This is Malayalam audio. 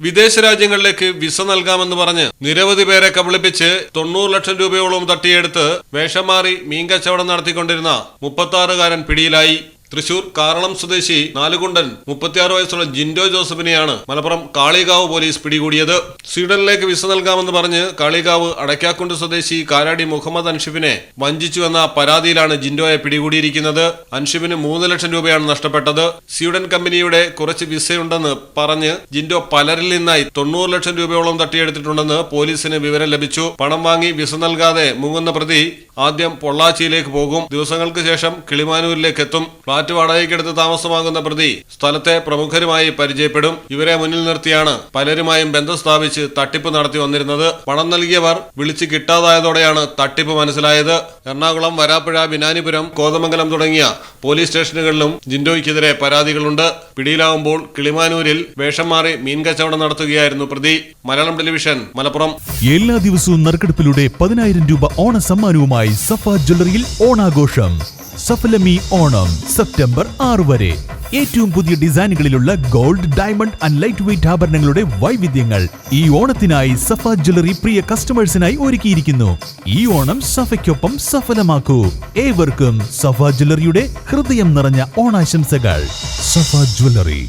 വിദേശ രാജ്യങ്ങളിലേക്ക് വിസ നൽകാമെന്ന് പറഞ്ഞ് നിരവധി പേരെ കബളിപ്പിച്ച് തൊണ്ണൂറ് ലക്ഷം രൂപയോളം തട്ടിയെടുത്ത് വേഷം മാറി മീൻ കച്ചവടം നടത്തിക്കൊണ്ടിരുന്ന മുപ്പത്തി പിടിയിലായി. തൃശൂർ കാറളം സ്വദേശി നാലുകുണ്ടൻ മുപ്പത്തിയാറ് വയസ്സുള്ള ജിൻഡോ ജോസഫിനെയാണ് മലപ്പുറം കാളികാവ് പോലീസ് പിടികൂടിയത്. സ്വീഡനിലേക്ക് വിസ നൽകാമെന്ന് പറഞ്ഞ് കാളികാവ് അടയ്ക്കാക്കുണ്ട് സ്വദേശി കാരാടി മുഹമ്മദ് അൻഷിഫിനെ വഞ്ചിച്ചുവെന്ന പരാതിയിലാണ് ജിൻഡോയെ പിടികൂടിയിരിക്കുന്നത്. അൻഷിഫിന് മൂന്ന് ലക്ഷം രൂപയാണ് നഷ്ടപ്പെട്ടത്. സ്വീഡൻ കമ്പനിയുടെ കുറച്ച് വിസയുണ്ടെന്ന് പറഞ്ഞ് ജിൻഡോ പലരിൽ നിന്നായി തൊണ്ണൂറ് ലക്ഷം രൂപയോളം തട്ടിയെടുത്തിട്ടുണ്ടെന്ന് പോലീസിന് വിവരം ലഭിച്ചു. പണം വാങ്ങി വിസ നൽകാതെ മുങ്ങുന്ന പ്രതി ആദ്യം പൊള്ളാച്ചിയിലേക്ക് പോകും. ദിവസങ്ങൾക്ക് ശേഷം കിളിമാനൂരിലേക്ക് എത്തും. ഫ്ളാറ്റ് വാടകയ്ക്കെടുത്ത് താമസമാകുന്ന പ്രതി സ്ഥലത്തെ പ്രമുഖരുമായി പരിചയപ്പെടും. ഇവരെ മുന്നിൽ നിർത്തിയാണ് പലരുമായും ബന്ധം സ്ഥാപിച്ച് തട്ടിപ്പ് നടത്തി വന്നിരുന്നത്. പണം നൽകിയവർ വിളിച്ച് കിട്ടാതായതോടെയാണ് തട്ടിപ്പ് മനസ്സിലായത്. എറണാകുളം വരാപ്പുഴ ബിനാനിപുരം കോതമംഗലം തുടങ്ങിയ പോലീസ് സ്റ്റേഷനുകളിലും ജിൻഡോയ്ക്കെതിരെ പരാതികളുണ്ട്. പിടിയിലാവുമ്പോൾ കിളിമാനൂരിൽ വേഷം മാറി മീൻ കച്ചവടം നടത്തുകയായിരുന്നു പ്രതി. മലയാളം ടെലിവിഷൻ മലപ്പുറം. എല്ലാ ദിവസവും നറുക്കെടുപ്പിലൂടെ പതിനായിരം രൂപ ഓണ സമ്മാനവുമായി സഫ ജ്വല്ലറിയിൽ ഓണാഘോഷം. സഫലമി ഓണം സെപ്റ്റംബർ ആറ് വരെ. ഏറ്റവും പുതിയ ഡിസൈനുകളിലുള്ള gold diamond and light weight ആഭരണങ്ങളുടെ വൈവിധ്യങ്ങൾ ഈ ഓണത്തിനായി സഫ ജ്വല്ലറി പ്രിയ കസ്റ്റമേഴ്സിനായി ഒരുക്കിയിരിക്കുന്നു. ഈ ഓണം സഫയ്ക്കൊപ്പം സഫലമാക്കൂ. ഏവർക്കും സഫ ജ്വല്ലറിയുടെ ഹൃദയം നിറഞ്ഞ ഓണാശംസകൾ. സഫ ജ്വല്ലറി.